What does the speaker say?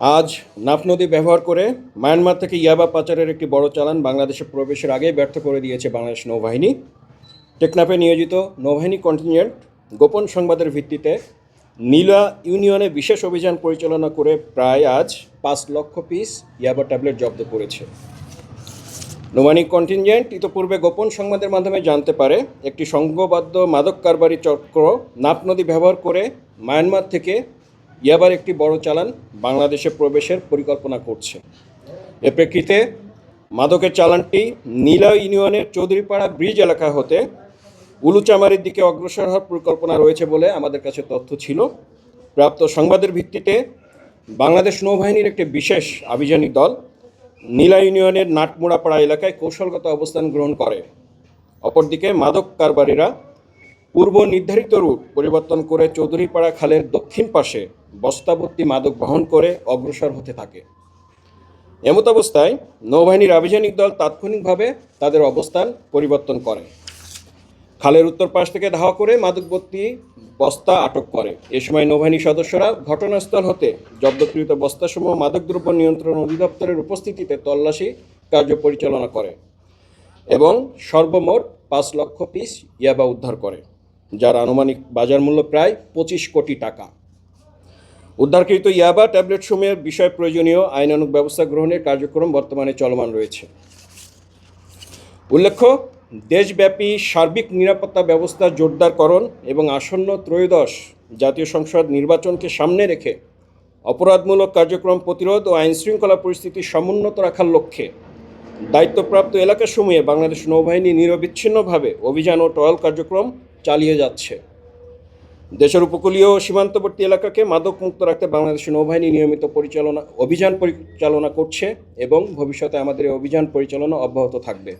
আজ নাফ নদী ব্যবহার করে মায়ানমার থেকে ইয়াবা পাচারের একটি বড় চালান বাংলাদেশে প্রবেশের আগেই ব্যর্থ করে দিয়েছে বাংলাদেশ নৌবাহিনী। টেকনাফে নিয়োজিত নৌবাহিনী কন্টিনজেন্ট গোপন সংবাদের ভিত্তিতে নীলা ইউনিয়নে বিশেষ অভিযান পরিচালনা করে প্রায় আজ পাঁচ লক্ষ পিস ইয়াবা ট্যাবলেট জব্দ করেছে। নৌবাহিনী কন্টিনজেন্ট ইতোপূর্বে গোপন সংবাদের মাধ্যমে জানতে পারে, একটি সংঘবদ্ধ মাদক কারবারি চক্র নাপ নদী ব্যবহার করে মায়ানমার থেকে ইয়াবার একটি বড় চালান বাংলাদেশে প্রবেশের পরিকল্পনা করছে। এ প্রেক্ষিতে মাদকের চালানটি নীলা ইউনিয়নের চৌধুরীপাড়া ব্রিজ এলাকা হতে উলুচামারির দিকে অগ্রসর হওয়ার পরিকল্পনা রয়েছে বলে আমাদের কাছে তথ্য ছিল। প্রাপ্ত সংবাদের ভিত্তিতে বাংলাদেশ নৌবাহিনীর একটি বিশেষ আভিযানিক দল নীলা ইউনিয়নের নাটমুড়াপাড়া এলাকায় কৌশলগত অবস্থান গ্রহণ করে। অপরদিকে মাদক কারবারিরা পূর্ব নির্ধারিত রুট পরিবর্তন করে চৌধুরীপাড়া খালের দক্ষিণ পাশে বস্তাভর্তি মাদক বহন করে অগ্রসর হতে থাকে। এমতাবস্থায় নৌবাহিনীর আভিযানিক দল তাৎক্ষণিকভাবে তাদের অবস্থান পরিবর্তন করে। খালের উত্তর পাশ থেকে ধাওয়া করে মাদকবর্তী বস্তা আটক করে। এ সময় নৌবাহিনীর সদস্যরা ঘটনাস্থল হতে জব্দকৃত বস্তাসমূহ মাদকদ্রব্য নিয়ন্ত্রণ অধিদপ্তরের উপস্থিতিতে তল্লাশি কার্য পরিচালনা করে এবং সর্বমোট পাঁচ লক্ষ পিস ইয়াবা উদ্ধার করে। যার আনুমানিক বাজার মূল্য প্রায় পঁচিশ কোটি টাকা। উদ্ধারকৃত ইয়াবা ট্যাবলেট সমূহের বিষয়ে প্রয়োজনীয় আইনানুগ ব্যবস্থা গ্রহণের কার্যক্রম বর্তমানে চলমান রয়েছে। উল্লেখ্য, দেশব্যাপী সার্বিক নিরাপত্তা ব্যবস্থা জোরদারকরণ এবং আসন্ন ত্রয়োদশ জাতীয় সংসদ নির্বাচনকে সামনে রেখে অপরাধমূলক কার্যক্রম প্রতিরোধ ও আইন শৃঙ্খলা পরিস্থিতি সমুন্নত রাখার লক্ষ্যে দায়িত্বপ্রাপ্ত এলাকাসমূহে বাংলাদেশ নৌবাহিনী নিরবিচ্ছিন্নভাবে অভিযান ও টহল কার্যক্রম চালিয়ে যাচ্ছে। দেশের উপকূলীয় সীমান্তবর্তী এলাকাকে মাদক মুক্ত রাখতে বাংলাদেশ নৌবাহিনী নিয়মিত পরিচালনা, অভিযান পরিচালনা করছে এবং ভবিষ্যতে আমাদের এই অভিযান পরিচালনা অব্যাহত থাকবে।